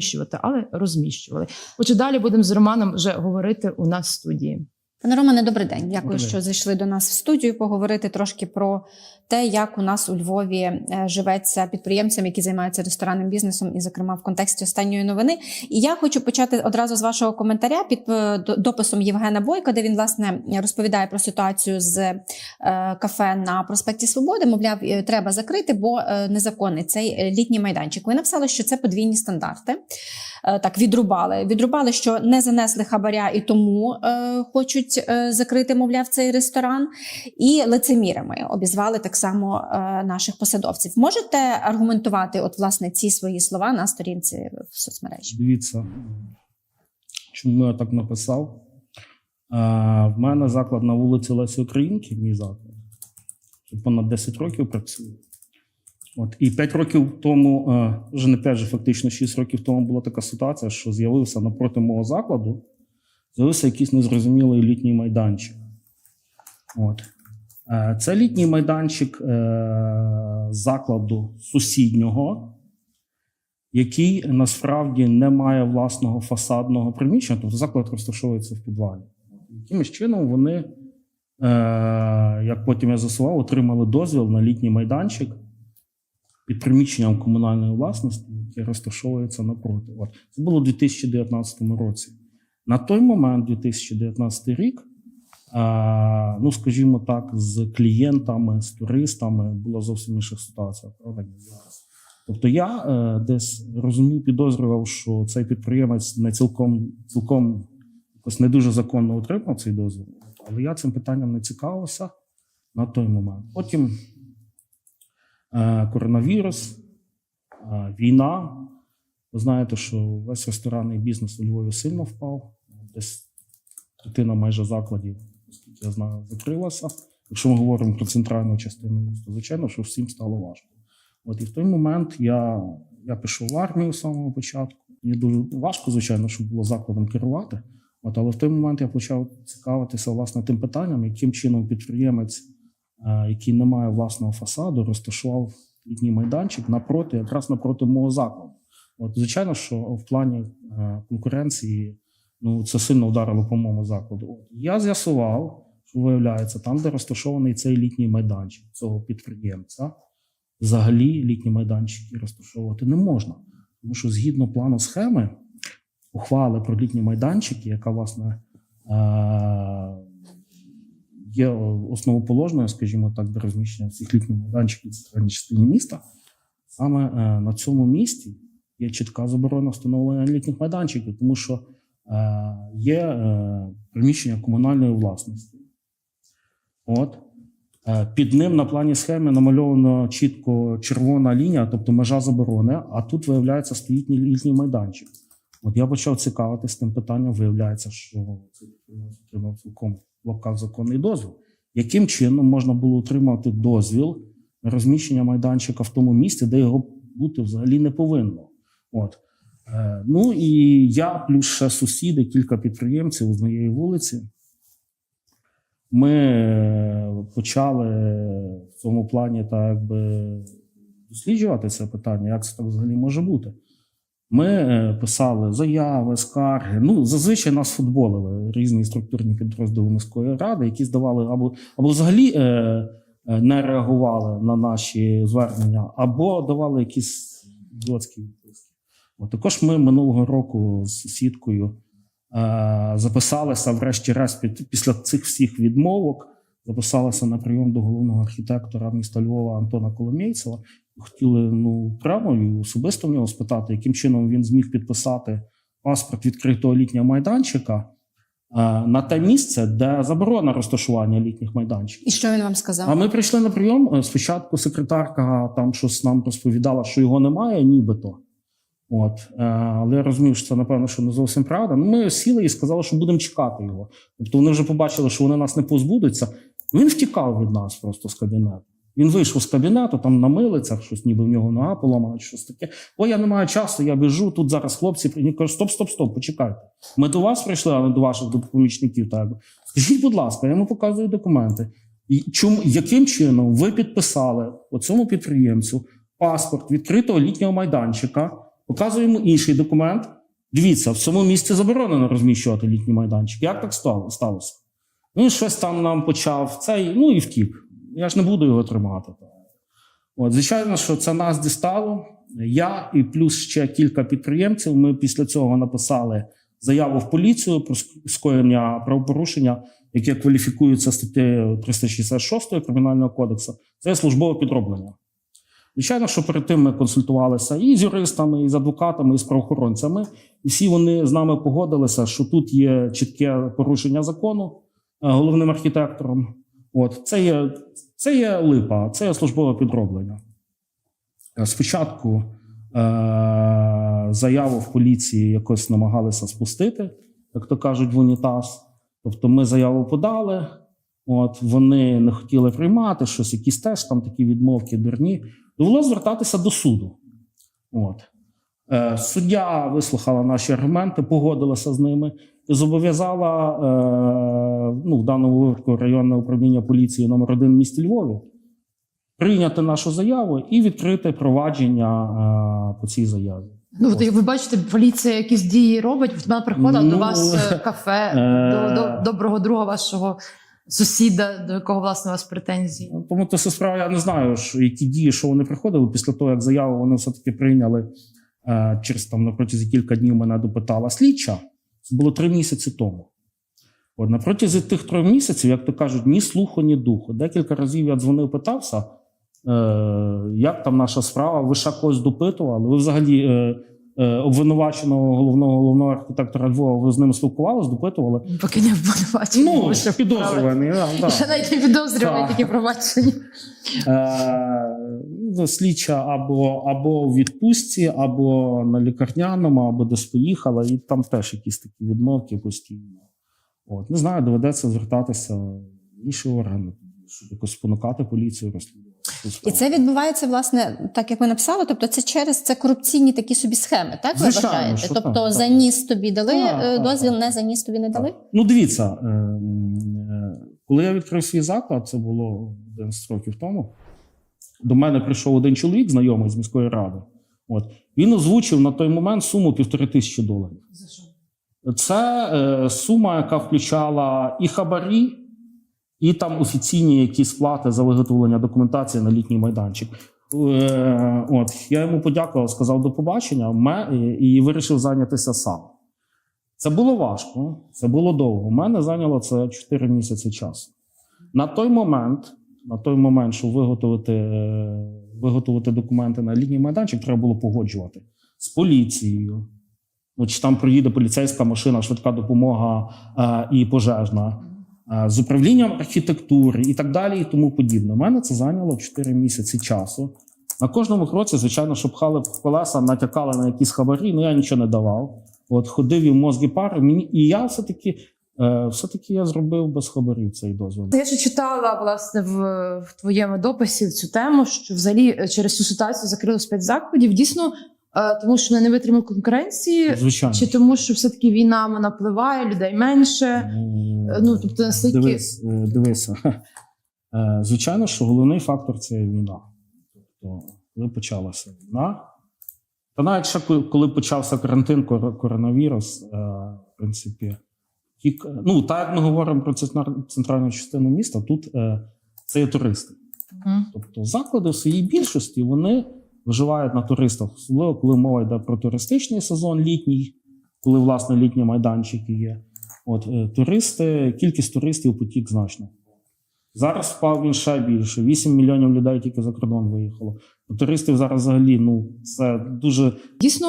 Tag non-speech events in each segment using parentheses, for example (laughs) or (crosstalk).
розміщувати, але розміщували. Отже, далі будемо з Романом вже говорити у нас в студії. Пане Романе, добрий день. Дякую, Добрий що зайшли до нас в студію поговорити трошки про те, як у нас у Львові е, живеться підприємцям, які займаються ресторанним бізнесом, і, зокрема, в контексті останньої новини. І я хочу почати одразу з вашого коментаря під е, дописом Євгена Бойка, де він власне розповідає про ситуацію з е, кафе на проспекті Свободи. Мовляв, треба закрити, бо незаконний цей літній майданчик. Ви написали, що це подвійні стандарти. Е, Так, відрубали. Відрубали, що не занесли хабаря і тому е, хочуть е, закрити, мовляв, цей ресторан. І лицемірами обізвали так само е, наших посадовців. Можете аргументувати, от власне ці свої слова на сторінці в соцмережі? Дивіться, чому я так написав. Е, В мене заклад на вулиці Лесі Українки, мій заклад. Понад 10 років працює. От, і 5 років тому, е, вже не 5, вже фактично 6 років тому була така ситуація, що з'явився напроти мого закладу, з'явився якийсь незрозумілий літній майданчик. От. Е, Це літній майданчик е, закладу сусіднього, який насправді не має власного фасадного приміщення, тобто заклад розташовується в підвалі. Якимось чином вони, як потім я засував, отримали дозвіл на літній майданчик під приміщенням комунальної власності, яке розташовується напроти. От. Це було у 2019 році. На той момент, 2019 рік, ну скажімо так, з клієнтами, з туристами була зовсім інша ситуація, правда, зараз. Тобто я е, десь розумів, підозрював, що цей підприємець не цілком, цілком не дуже законно отримав цей дозвіл, але я цим питанням не цікавився на той момент. Потім коронавірус, е, війна. Ви знаєте, що весь ресторанний бізнес у Львові сильно впав. Десь третина майже закладів, наскільки я знаю, закрилася. Якщо ми говоримо про центральну частину міста, звичайно, що всім стало важко. От і в той момент я, я пішов в армію з самого початку. Мені дуже важко, звичайно, щоб було закладом керувати. От, але в той момент я почав цікавитися власне тим питанням, яким чином підприємець, е, який не має власного фасаду, розташував літній майданчик напроти, якраз напроти мого закладу. От, звичайно, що в плані е, конкуренції ну, це сильно вдарило по моєму закладу. От, я з'ясував, що виявляється, там, де розташований цей літній майданчик цього підприємця, взагалі літні майданчики розташовувати не можна. Тому що згідно плану схеми, ухвали про літні майданчики, яка, власне, е, є основоположною, скажімо так, до розміщення цих літніх майданчиків в центральній частині міста, саме е, на цьому місці є чітка заборона встановлення літніх майданчиків, тому що е, є е, приміщення комунальної власності. От. Е, Під ним на плані схеми намальовано чітко червона лінія, тобто межа заборони, а тут, виявляється, стоїть літній майданчик. От я почав цікавитися тим питанням, виявляється, що підприємець отримав цілком лапках законний дозвіл. Яким чином можна було отримати дозвіл на розміщення майданчика в тому місці, де його бути взагалі не повинно? От. Е, ну і я, плюс ще сусіди, кілька підприємців з моєї вулиці. Ми е, почали в цьому плані так якби досліджувати це питання, як це так взагалі може бути. Ми е, писали заяви, скарги. Ну, зазвичай нас футболили різні структурні підрозділи міської ради, які здавали або, або взагалі е, е, не реагували на наші звернення, або давали якісь ідіотські відписки. Також ми минулого року з сусідкою е, записалися, врешті-решт, після цих всіх відмовок, записалися на прийом до головного архітектора міста Львова Антона Коломійцева. Хотіли ну прямо і особисто в нього спитати, яким чином він зміг підписати паспорт відкритого літнього майданчика е, на те місце, де заборона розташування літніх майданчиків. І що він вам сказав? А ми прийшли на прийом. е, Спочатку секретарка там щось нам розповідала, що його немає, нібито. От, е, але я розумів, що це напевно, що не зовсім правда. Ну, ми сіли і сказали, що будемо чекати його. Тобто вони вже побачили, що вони нас не позбудуться. Він втікав від нас просто з кабінету. Він вийшов з кабінету, там на милицях, щось ніби в нього нога поламана, щось таке. О, я не маю часу, я біжу. Тут зараз хлопці приїдуть. кажуть, стоп, стоп, стоп, почекайте. Ми до вас прийшли, а не до ваших помічників. Так. Скажіть, будь ласка, я йому показую документи. І чому, яким чином ви підписали цьому підприємцю паспорт відкритого літнього майданчика Показуємо інший документ. Дивіться, в цьому місці заборонено розміщувати літній майданчик. Як так стало- сталося? Він щось там нам почав цей, ну і втік. Я ж не буду його тримати. От, звичайно, що це нас дістало. Я і плюс ще кілька підприємців. Ми після цього написали заяву в поліцію про скоєння правопорушення, яке кваліфікується статтею 366 Кримінального кодексу. Це службове підроблення. Звичайно, що перед тим ми консультувалися і з юристами, і з адвокатами, і з правоохоронцями, і всі вони з нами погодилися, що тут є чітке порушення закону головним архітектором. От це є, це є липа, це є службове підроблення. Е, Спочатку е- заяву в поліції якось намагалися спустити, як то кажуть, в унітаз. Тобто ми заяву подали, от вони не хотіли приймати щось, якісь теж там такі відмовки дурні. Довелося звертатися до суду. От. Е, Суддя вислухала наші аргументи, погодилася з ними зобов'язала е, ну, в даному випадку районне управління поліції номер 1 в місті Львові прийняти нашу заяву і відкрити провадження е, по цій заяві. Ну, от, ви бачите, поліція якісь дії робить. Вона приходила Ну, до вас е, в кафе, е, до, до доброго друга вашого сусіда, до якого власне у вас претензії. Тому то це справа, я не знаю, що, які дії, що вони приходили після того, як заяву вони все-таки прийняли е, через там на протязі кілька днів мене допитала слідча. Це було три місяці тому. От на протязі тих трьох місяців, як то кажуть, ні слуху, ні духу. Декілька разів я дзвонив, питався, е, як там наша справа, ви ще когось допитували. Ви взагалі е, обвинуваченого головного головного архітектора Львова, ви з ним спілкувалися, допитували? Поки не обвинувачені. Ну, ще підозрюваний. да, да. Ще навіть не підозрювані, Так. такі проваджені. Е, ну, слідча або, або в відпустці, або на лікарняному, або десь поїхала, і там теж якісь такі відмовки постійно. От, не знаю, доведеться звертатися в інші органи, щоб якось спонукати поліцію розслідувати. І це відбувається, власне, так як ви написали. Тобто, це через це корупційні такі собі схеми, так ви Звичайно, вважаєте? що Тобто, так, за так. ніс тобі дали Так, е, дозвіл, так. не за ніс тобі не дали. Ну, дивіться, е, е, коли я відкрив свій заклад, це було 11 років тому. До мене прийшов один чоловік, знайомий з міської ради. От він озвучив на той момент суму півтори тисячі доларів. Це е, сума, яка включала і хабарі, і там офіційні якісь сплати за виготовлення документації на літній майданчик. Е, от я йому подякував, сказав до побачення, і вирішив зайнятися сам. Це було важко, це було довго. У мене зайняло це 4 місяці часу. На той момент, на той момент, щоб виготовити, е, виготовити документи на літній майданчик, треба було погоджувати з поліцією. Ну, чи там приїде поліцейська машина, швидка допомога е, і пожежна, з управлінням архітектури і так далі, і тому подібне. У мене це зайняло 4 місяці часу. На кожному кроці, звичайно, що пхали в колеса, натякали на якісь хабарі, ну я нічого не давав. От ходив і в мозгі пари. Мені і я все-таки, е, все-таки я зробив без хабарів цей дозвіл. Я ще читала власне в, в твоєму дописі цю тему, що взагалі е, через цю ситуацію закрили спецзакладів. Дійсно, е, тому що вони не витримали конкуренції, Звичайно. чи тому, що все-таки війна вона впливає, людей менше. Е, Ну, тобто, наскільки- Дивись, е, дивися. (laughs) Е, Звичайно, що головний фактор це війна. Тобто, коли почалася війна, та навіть ще коли- почався карантин, кор- коронавірус, е, в принципі, ну, так як ми говоримо про центральну частину міста, тут е, це є туристи. Тобто заклади в своїй більшості вони виживають на туристах, особливо коли мова йде про туристичний сезон літній, коли власне літні майданчики є. От е, туристи, кількість туристів потік значно. Зараз впав він ще більше. 8 мільйонів людей тільки за кордон виїхало. Туристів зараз взагалі ну це дуже Дійсно,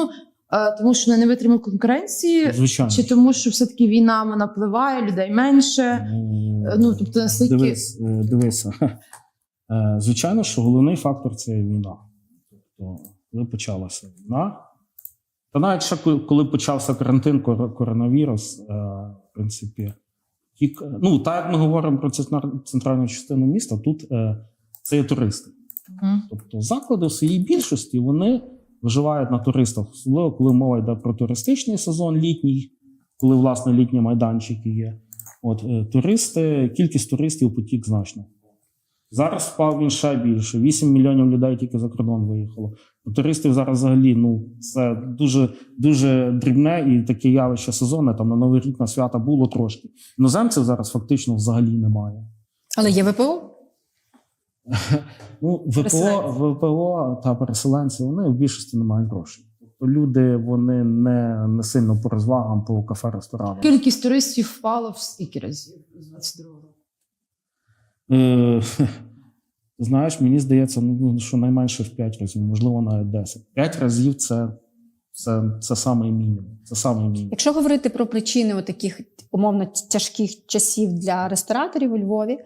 е, тому що не витримали конкуренції, звичайно. чи тому, що все-таки війна вона впливає, людей менше. Е, Ну, тобто, наскільки- Дивись, е, дивися. (laughs) Звичайно, що головний фактор це війна. Тобто, коли почалася війна, та навіть ще коли- почався карантин, коронавірус, е, в принципі, ті, ну, так як ми говоримо про центральну частину міста, тут е, це є туристи. Мгм. Тобто заклади в своїй більшості вони виживають на туристах, особливо коли мова йде про туристичний сезон літній, коли власне літні майданчики є. От е, туристи, кількість туристів потік значно. Зараз впав він ще більше. 8 мільйонів людей тільки за кордон виїхало. Туристів зараз взагалі ну це дуже дуже дрібне і таке явище сезонне. Там на новий рік на свята було трошки. Іноземців зараз фактично взагалі немає. Але є ВПО? (laughs) Ну, ВПО, ВПО та переселенці вони в більшості не мають грошей. Тобто люди вони не, не сильно по розвагам, по кафе, ресторанам. Кількість туристів впала в скільки разів з 22 року. Е, (laughs) знаєш, мені здається, ну, що найменше в 5 разів, можливо, навіть 10. 5 разів це, це, це самий мінімум. Це самий мінімум. Якщо говорити про причини таких умовно тяжких часів для рестораторів у Львові,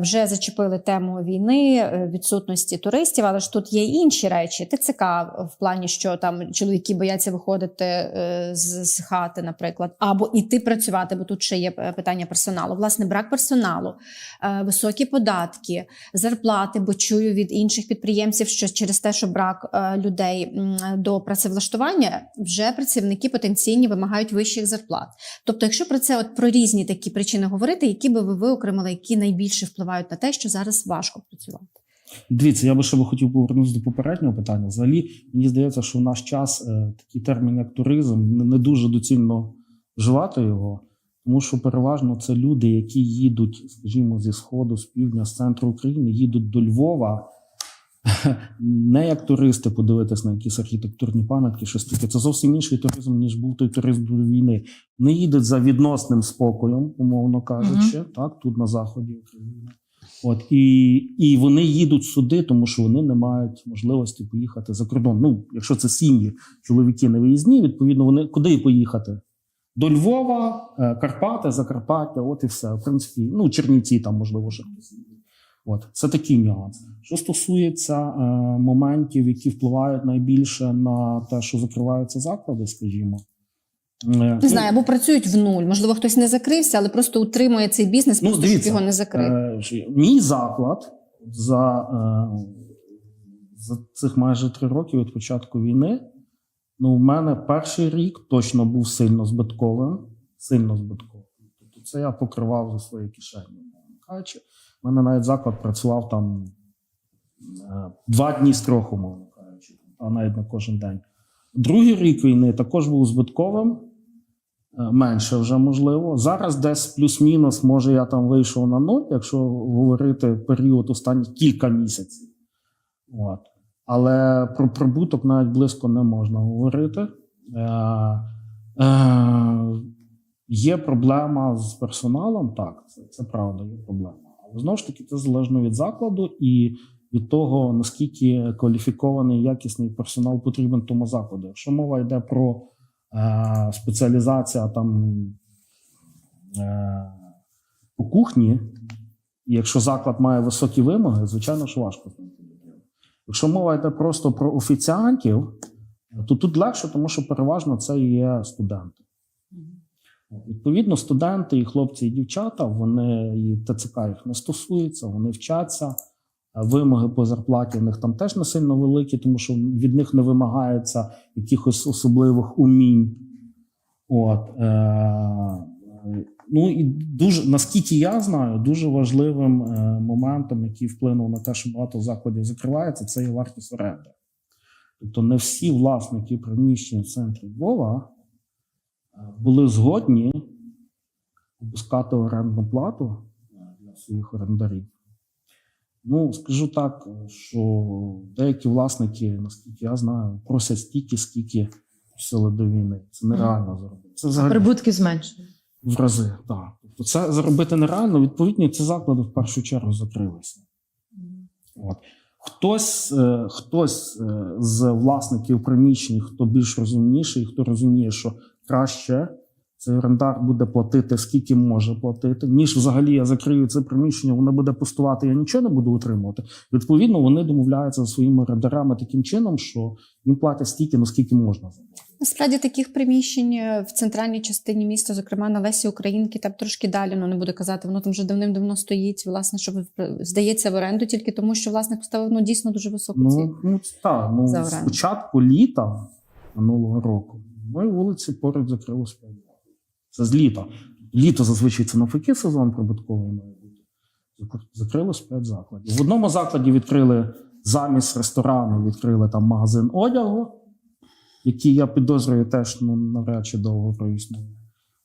вже зачепили тему війни, е, відсутності туристів, але ж тут є інші речі. ТЦК в плані, що там чоловіки бояться виходити е, з, з хати, наприклад, або іти працювати, бо тут ще є е, питання персоналу. Власне, брак персоналу, високі податки, зарплати, бо чую від інших підприємців, що через те, що брак людей до працевлаштування, вже працівники потенційні вимагають вищих зарплат. Тобто, якщо про це от про різні такі причини говорити, які би ви виокремили, які найбільше впливають на те, що зараз важко працювати? Дивіться, я би ще би хотів повернутися до попереднього питання. Взагалі, мені здається, що в наш час е, такий термін, як туризм, не дуже доцільно вживати його, тому що переважно це люди, які їдуть, скажімо, зі сходу, з півдня, з центру України, їдуть до Львова. Не як туристи подивитись на якісь архітектурні пам'ятки, щось таке. Це зовсім інший туризм, ніж був той туризм до війни. Не їдуть за відносним спокоєм, умовно кажучи, так, тут на заході України. От і, і вони їдуть сюди, тому що вони не мають можливості поїхати за кордон. Ну, якщо це сім'ї, чоловіки не виїзні, відповідно, вони куди поїхати? До Львова, е, Карпати, Закарпаття, от і все. В принципі, ну, Чернівці там, можливо, ще. От це такий нюанс. Що стосується е, моментів, які впливають найбільше на те, що закриваються заклади, скажімо. е, Не знаю, або працюють в нуль. Можливо, хтось не закрився, але просто утримує цей бізнес, Ну, просто щоб його не закрити. Е, Мій заклад за, е, за цих майже три роки від початку війни. Ну, в мене перший рік точно був сильно збитковим. Сильно збитковим. Тобто це я покривав за свої кишені. У мене навіть заклад працював там е, два дні з трьох, умовно кажучи, а навіть не кожен день. Другий рік війни також був збитковим. Е, менше вже можливо. Зараз десь плюс-мінус, може я там вийшов на нуль, якщо говорити період останніх кілька місяців. От. Але про прибуток навіть близько не можна говорити. Е, є проблема з персоналом, так, це, це правда, є проблема. Знову ж таки, це залежно від закладу і від того, наскільки кваліфікований якісний персонал потрібен тому закладу. Якщо мова йде про е, спеціалізація там е, по кухні, і якщо заклад має високі вимоги, звичайно ж важко. Якщо мова йде просто про офіціантів, то тут легше, тому що переважно це є студенти. Відповідно, студенти і хлопці, і дівчата, вони і ТЦК їх не стосується, вони вчаться. Вимоги по зарплаті в них там теж не сильно великі, тому що від них не вимагається якихось особливих умінь. От, е, ну і дуже, наскільки я знаю, дуже важливим е, моментом, який вплинув на те, що багато закладів закривається, це є вартість оренди. Тобто не всі власники приміщень в центрі Львова були згодні опускати орендну плату е, для своїх орендарів. Ну, скажу так, що деякі власники, наскільки я знаю, просять стільки, скільки просили до війни. Це нереально зробити. Це взагалі прибутки зменшені. в рази. Так. Тобто це заробити нереально. Відповідно, ці заклади в першу чергу закрилися. От. Хтось, е, хтось е, з власників приміщень, хто більш розумніший, хто розуміє, що краще цей орендар буде платити, скільки може платити, ніж взагалі я закрию це приміщення, воно буде пустувати, я нічого не буду отримувати. Відповідно, вони домовляються зі своїми орендарами таким чином, що їм платять стільки, ну скільки можна. Насправді таких приміщень е, в центральній частині міста, зокрема на Лесі Українки, там трошки далі, ну не буду казати, воно там вже давним-давно стоїть. Власне, що в- здається в оренду тільки тому, що власник поставив ну дійсно дуже високу ціну. Ну, ну так, ну з літа минулого року мої вулиці поруч закрилось п'ять. Це з літа. Літо зазвичай це навпаки сезон прибутковий має бути. Закрилось 5 закладів. В одному закладі відкрили замість ресторану, відкрили там магазин одягу, який я підозрюю теж ну, навряд чи довго проіснує.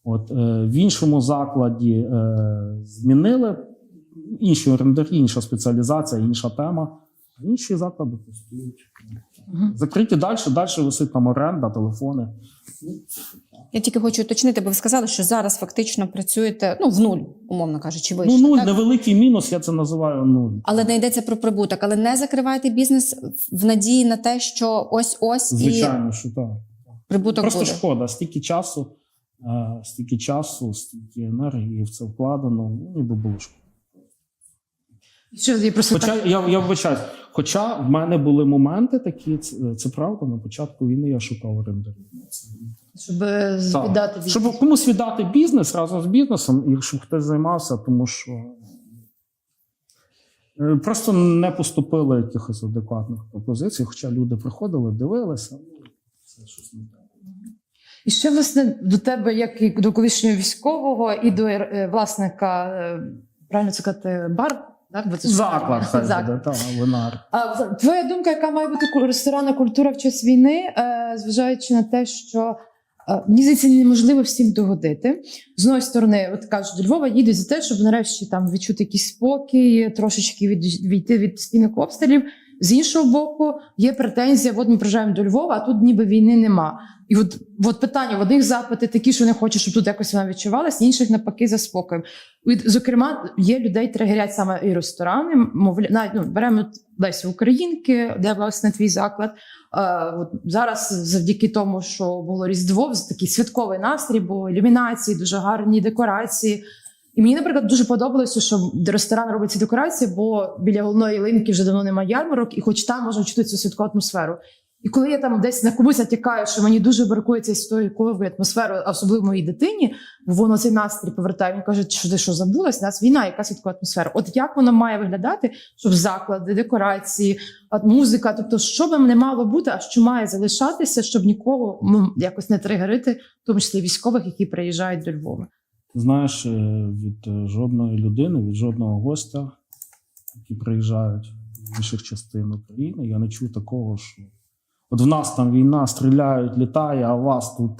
От, е, в іншому закладі е, змінили інші орендарі, інша спеціалізація, інша тема. Інші заклади пустують. Закриті далі, далі висить там оренда, телефони. Я тільки хочу уточнити, бо ви сказали, що зараз фактично працюєте ну в нуль, умовно кажучи, Ну, вийшли. нуль, так? невеликий мінус, я це називаю нуль. Але не йдеться про прибуток, але не закривайте бізнес в надії на те, що ось ось і Звичайно, що так. прибуток Просто буде. шкода, стільки часу, е, стільки часу, стільки енергії в це вкладено, ну, ніби було шкода. Що я просто Хоча так, я, я вибачаюсь, хоча в мене були моменти такі, це, це правда, на початку війни я шукав орендарів. щоб е, віддати від... Щоб комусь віддати бізнес разом з бізнесом, і щоб хтось займався, тому що е, просто не поступило якихось адекватних пропозицій, хоча люди приходили, дивилися. ну, Це щось не те. І ще власне до тебе, як і до колишнього військового, і до е, власника, правильно це казати, бар. Так, бо це Заклад, хай Заклад. та, винар. А твоя думка, яка має бути ресторанна культура в час війни, е, зважаючи на те, що е, мені здається, неможливо всім догодити. З одної сторони, от кажуть, до Львова їдуть за те, щоб нарешті там відчути якийсь спокій, трошечки від, відійти від стінок обстрілів. З іншого боку, є претензія: от ми приїжджаємо до Львова, а тут ніби війни нема. І от, от питання: в одних запити такі, що не хочуть, щоб тут якось вона відчувалась, інших навпаки за зокрема, є людей, тригерять саме і ресторани. Мовля, навіть ну, беремо Лесі Українки, де власне твій заклад. Е, от зараз, завдяки тому, що було Різдво, такий святковий настрій, бо ілюмінації, дуже гарні декорації. І мені, наприклад, дуже подобалося, що ресторан робить ці декорації, бо біля головної ялинки вже давно немає ярмарок, і хоч там можна чути цю святкову атмосферу. І коли я там десь на комусь натякаю, що мені дуже бракує цієї святкової атмосфери, особливо моїй дитині, воно цей настрій повертає. Він каже, що ти що забулась? У нас війна, яка святкова атмосфера. От як воно має виглядати, щоб заклади, декорації, музика, тобто, що би не мало бути, а що має залишатися, щоб нікого ну, якось не тригерити, в тому числі військових, які приїжджають до Львова. Знаєш, е, від е, жодної людини, від жодного гостя, які приїжджають з інших частин України, я не чув такого, що от в нас там війна, стріляють, літає, а у вас тут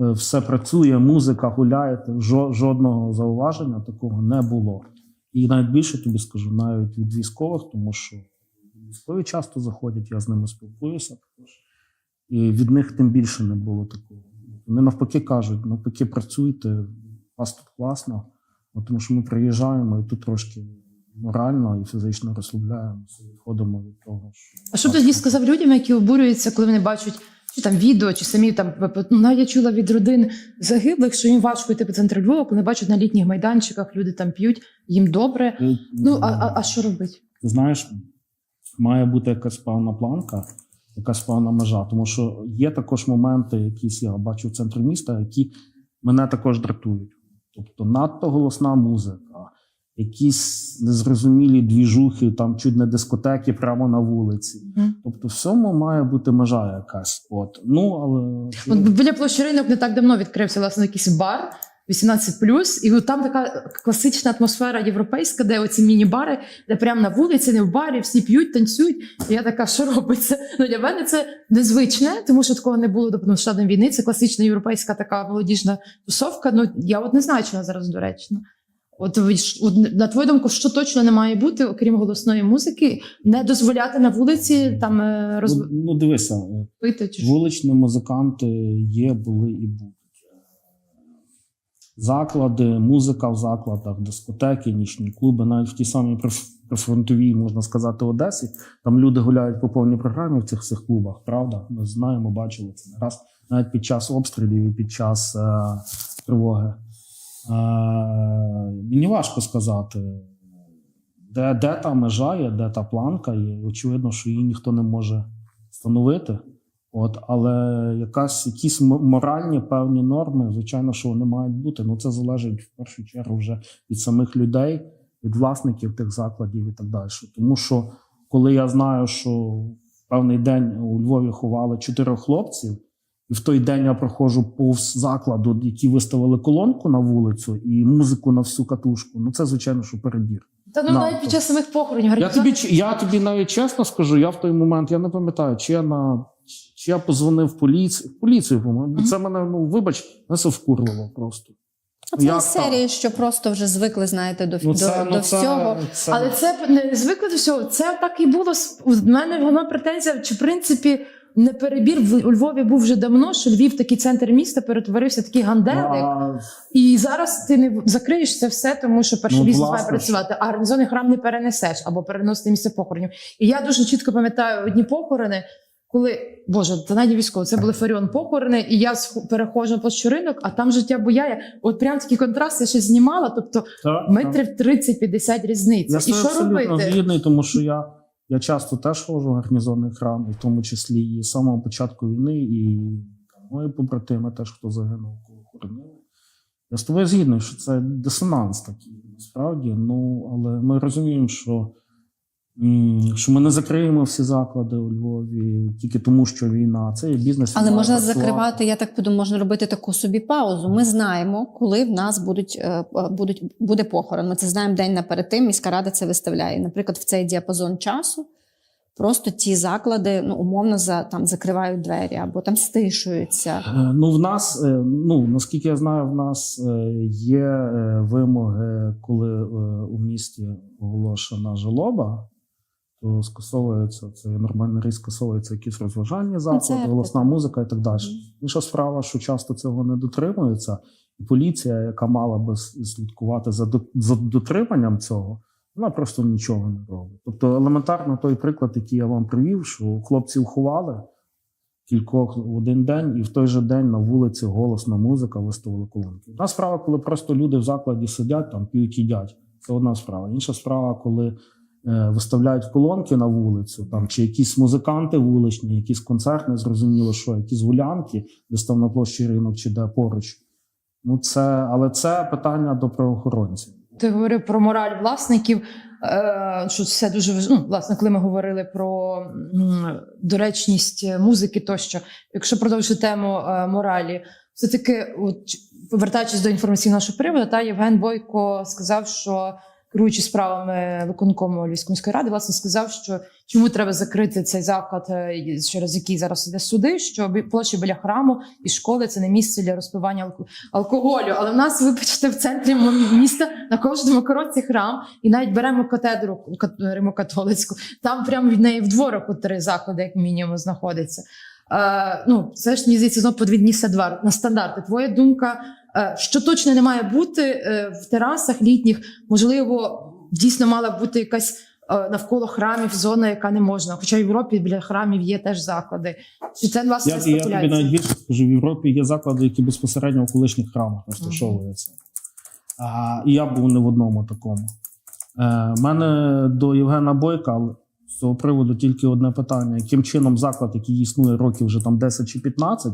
е, все працює, музика, гуляєте. Жодного зауваження такого не було. І навіть більше тобі скажу, навіть від військових, тому що військові часто заходять, я з ними спілкуюся також. І від них тим більше не було такого. Вони навпаки кажуть, навпаки, працюйте, у вас тут класно, тому що ми приїжджаємо і тут трошки морально і фізично розслабляємося, відходимо від того, що. А що б тоді сказав людям, які обурюються, коли вони бачать чи там відео, чи самі там ну, навіть я чула від родин загиблих, що їм важко йти по центру Львова, коли бачать на літніх майданчиках, люди там п'ють, їм добре. Е, Ну а, а, а що робити? Ти знаєш, має бути якась певна планка, якась певна межа. Тому що є також моменти, якісь я бачу в центрі міста, які мене також дратують. Тобто надто голосна музика, якісь незрозумілі двіжухи, там чуть не дискотеки прямо на вулиці. Mm. Тобто, всьому має бути межа якась. От. Ну, але От біля площі ринок не так давно відкрився власне якийсь бар. 18 і от там така класична атмосфера європейська, де оці міні-бари, де прямо на вулиці, не в барі, всі п'ють, танцюють. І я така, що (laughs) робиться? Ну для мене це незвичне, тому що такого не було до повномасштабної війни. Це класична європейська така молодіжна тусовка. Ну я от не знаю, чи вона зараз доречна. От, от на твою думку, що точно не має бути, окрім голосної музики, не дозволяти на вулиці там е, ну, розпити ну дивися, чи що? Вуличні музиканти є, були і будуть. Заклади, музика в закладах, дискотеки, нічні клуби, навіть в тій самій приф- прифронтовій, можна сказати, Одесі. Там люди гуляють по повній програмі в цих всіх клубах, правда? Ми знаємо, бачили це не раз, навіть під час обстрілів і під час е, тривоги. Е, мені важко сказати, де, де та межа є, де та планка є. Очевидно, що її ніхто не може встановити. От, але якась, якісь моральні певні норми, звичайно, що вони мають бути. Ну це залежить в першу чергу вже від самих людей, від власників тих закладів і так далі. Тому що коли я знаю, що в певний день у Львові ховали чотирьох хлопців, і в той день я проходжу повз закладу, які виставили колонку на вулицю і музику на всю катушку. Ну це звичайно, що перебір. Та ну навіть під час самих похоронів. Я тобі, я тобі навіть чесно скажу, я в той момент я не пам'ятаю, чи я на чи я позвонив в поліцію. В поліцію, по-моєму. Це мене, ну вибач, мене це вкурливо просто. Це Як серії, що просто вже звикли, знаєте, до, Ну, це, до, ну, до це, всього. це, Але це не звикли до всього. Це так і було. У мене вона претензія, чи в принципі не перебір в у Львові був вже давно, що Львів такий центр міста перетворився такий ганделик. А, І зараз ти не закриєш це все, тому що перший Ну, бізнес має працювати, а гарнізонний храм не перенесеш або переносити місце похоронів. І я дуже чітко пам'ятаю одні похорони, коли Боже, це навіть військово, це були Фаріон похорони, і я переходжу по ринок, а там життя буяє. От прям такий контраст я ще знімала. Тобто так, метрів 30-50 різниці. Я І що абсолютно робити? згідний, тому що я, я часто теж ходжу в гарнізонний храм, і в тому числі і з самого початку війни, і там, мої побратими теж, хто загинув, кого хоронили. Я з тобою згідний, що це дисонанс такий, насправді. Ну, але ми розуміємо, що, що ми не закриємо всі заклади у Львові тільки тому, що війна. Це є бізнес. Але можна працювати. закривати, я так подумаю, можна робити таку собі паузу. Ми знаємо, коли в нас будуть, е, е, будуть, буде похорон. Ми це знаємо день наперед тим, міська рада це виставляє. Наприклад, в цей діапазон часу просто ті заклади ну, умовно за, там, закривають двері або там стишуються. Е, Ну, в нас, ну наскільки я знаю, в нас є вимоги, коли у місті оголошена жалоба, то скасовується це нормальний рейс, скасовується якісь розважальні заклади, голосна музика і так далі. Інша справа, що часто цього не дотримується, і поліція, яка мала би слідкувати за, до- за дотриманням цього, вона просто нічого не робить. Тобто, елементарно той приклад, який я вам привів, що хлопців ховали кількох в один день, і в той же день на вулиці голосна музика виставили колонки. Одна справа, коли просто люди в закладі сидять, там п'ють їдять. Це одна справа. Інша справа, коли е, виставляють колонки на вулицю, там чи якісь музиканти вуличні, якийсь концерт, не зрозуміло, що, якісь гулянки, десь там на площі ринок чи де поруч. Ну, це, але це питання до правоохоронців. Ти говорив про мораль власників. е, Що це дуже ну, власне, коли ми говорили про доречність музики, тощо, якщо продовжити тему е, моралі, все таки, от, повертаючись до інформаційного нашого приводу, та Євген Бойко сказав, що керуючи справами виконкому Львівської ради, власне сказав, що чому треба закрити цей заклад, е, через який зараз іде суди, що площа біля храму і школи це не місце для розпивання алко- алкоголю. Але в нас, вибачте, в центрі міста на кожному короці храм, і навіть беремо катедру кат- римокатолицьку. Там прямо від неї вдворок три заклади, як мінімум, знаходиться. Е, ну, це ж мені здається, знову подвідні стандар- на стандарти. Твоя думка, що точно не має бути е, в терасах літніх, можливо, дійсно мала бути якась. е, Навколо храмів зона, яка не можна. Хоча в Європі біля храмів є теж заклади. Чи це власне Я, я тобі навіть більше скажу, в Європі є заклади, які безпосередньо в колишніх храмах розташовуються. А, і я був не в одному такому. Е, мене до Євгена Бойка з цього приводу тільки одне питання: яким чином заклад, який існує років вже там 10 чи 15,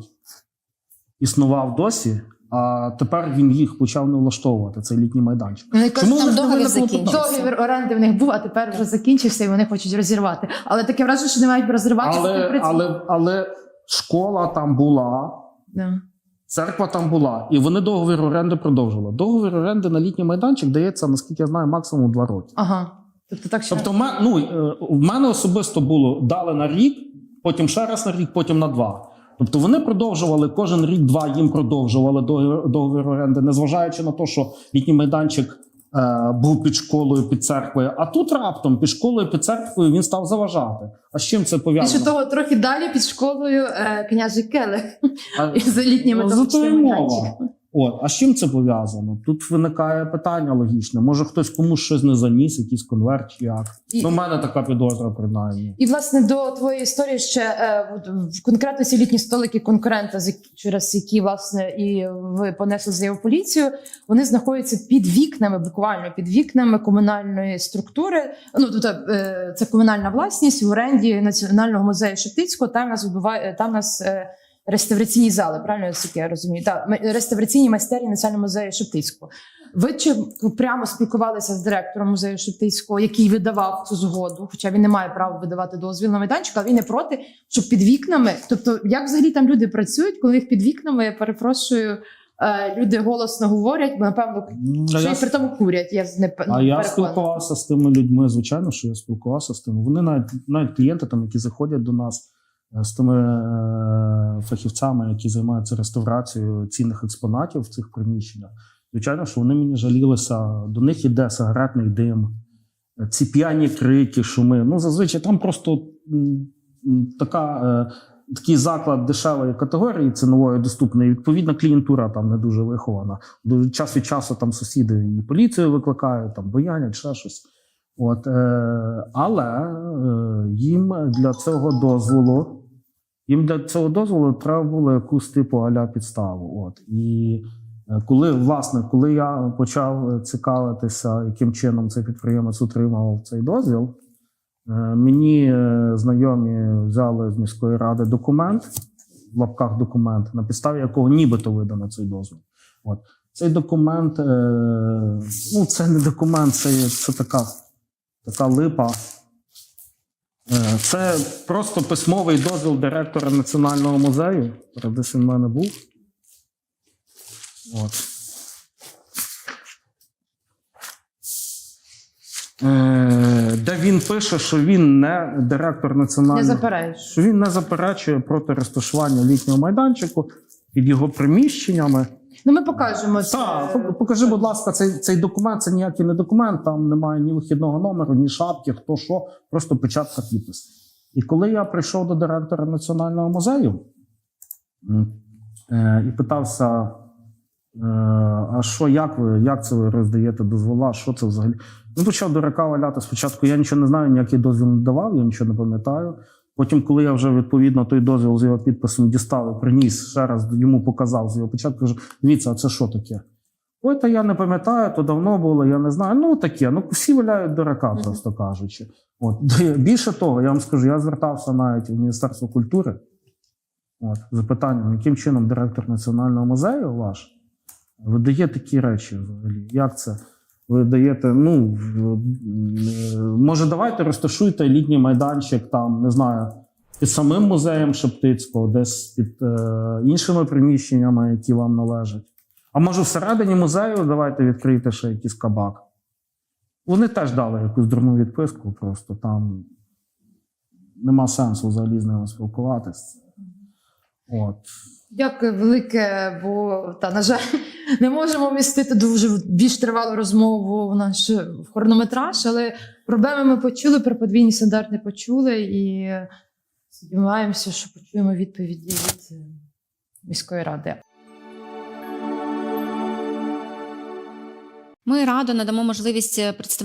існував досі, а тепер він їх почав не влаштовувати, цей літній майданчик. Кажуть, Чому там договір закінчився. Договір оренди в них був, а тепер вже закінчився, і вони хочуть розірвати. Але таке враження, що не мають розривати. Але, але, але школа там була, Да. Церква там була, і вони договір оренди продовжили. Договір оренди на літній майданчик дається, наскільки я знаю, максимум два роки. Ага. Тобто так що Тобто, ну, е, в мене особисто було дали на рік, потім ще раз на рік, потім на два. Тобто вони продовжували кожен рік, два їм продовжували договір, оренди, незважаючи на те, що літній майданчик е, був під школою, під церквою. А тут раптом під школою, під церквою він став заважати. А з чим це пов'язано? більше того, трохи далі під школою е, княжі Келе А- (laughs) із літніми Ну, зато мова. От, а з чим це пов'язано? Тут виникає питання логічне. Може хтось комусь щось не заніс, якийсь конверт чи як. І- Ну, в мене така підозра, принаймні. І власне до твоєї історії ще е, в конкретно ці літні столики конкурента, через які власне і ви понесли заяву поліцію. Вони знаходяться під вікнами, буквально під вікнами комунальної структури. Ну тобто е, це комунальна власність в оренді Національного музею Шептицького. Там нас відбуває там нас. е, Реставраційні зали, правильно я розумію? Так, реставраційні майстерні Національного музею Шептицького. Ви чи прямо спілкувалися з директором музею Шептицького, який видавав цю згоду, хоча він не має права видавати дозвіл на майданчик, але він не проти, щоб під вікнами. Тобто, як взагалі там люди працюють, коли їх під вікнами, я перепрошую, е, люди голосно говорять, напевно Ну, що я і при тому курять. Я не А я спілкувався з тими людьми, звичайно, що я спілкувався з тими. Вони навіть навіть клієнти, там, які заходять до нас з тими е, фахівцями, які займаються реставрацією цінних експонатів в цих приміщеннях. Звичайно, що вони мені жалілися, до них іде сигаретний дим, е, ці п'яні крики, шуми. Ну, зазвичай там просто така. е, Такий заклад дешевої категорії цінової доступної, відповідна клієнтура там не дуже вихована. Час від часу там сусіди і поліцію викликають, там боянять, ще щось. От, е, але е, їм для цього дозволу, їм для цього дозволу треба було якусь типу аля підставу. От. І е, коли, власне, коли я почав цікавитися, яким чином цей підприємець отримав цей дозвіл, е, мені е, знайомі взяли з міської ради документ, в лапках документ, на підставі якого нібито видано цей дозвіл. От. Цей документ, е, ну, це не документ, це, це така, така липа. Е, це просто письмовий дозвіл директора Національного музею. Він в мене був. От. Е, де він пише, що він не директор національного заперечую. що він не заперечує проти розташування літнього майданчику під його приміщеннями. Ну, ми покажемо. це. Так, покажи, будь ласка, цей, цей документ це ніякий не документ, там немає ні вихідного номеру, ні шапки, хто що, просто печатка підпис. І коли я прийшов до директора Національного музею е, і питався, е, а що, як ви, як це ви роздаєте дозвола, що це взагалі? Він почав дурака валяти. Спочатку я нічого не знаю, ніякий дозвіл не давав, я нічого не пам'ятаю. Потім, коли я вже відповідно той дозвіл з його підписом дістав, і приніс ще раз йому показав з його початку, кажу: дивіться, а це що таке? Ой, та я не пам'ятаю, то давно було, я не знаю. Ну таке, ну всі валяють дурака, просто кажучи. От (laughs) більше того, я вам скажу, я звертався навіть в Міністерство культури. От, з запитанням, яким чином директор Національного музею ваш видає такі речі взагалі? Як це? Ви даєте, ну е, може, давайте розташуйте літній майданчик там, не знаю, під самим музеєм Шептицького, десь під е, іншими приміщеннями, які вам належать. А може, всередині музею давайте відкрийте ще якийсь кабак. Вони теж дали якусь дурну відписку, просто там нема сенсу взагалі з ними спілкуватися. От. Дякую велике, бо та на жаль, не можемо вмістити дуже більш тривалу розмову в наш в хронометраж, але проблеми ми почули, про подвійні стандарти почули і сподіваємося, що почуємо відповіді від е, міської ради. Ми радо надамо можливість представникам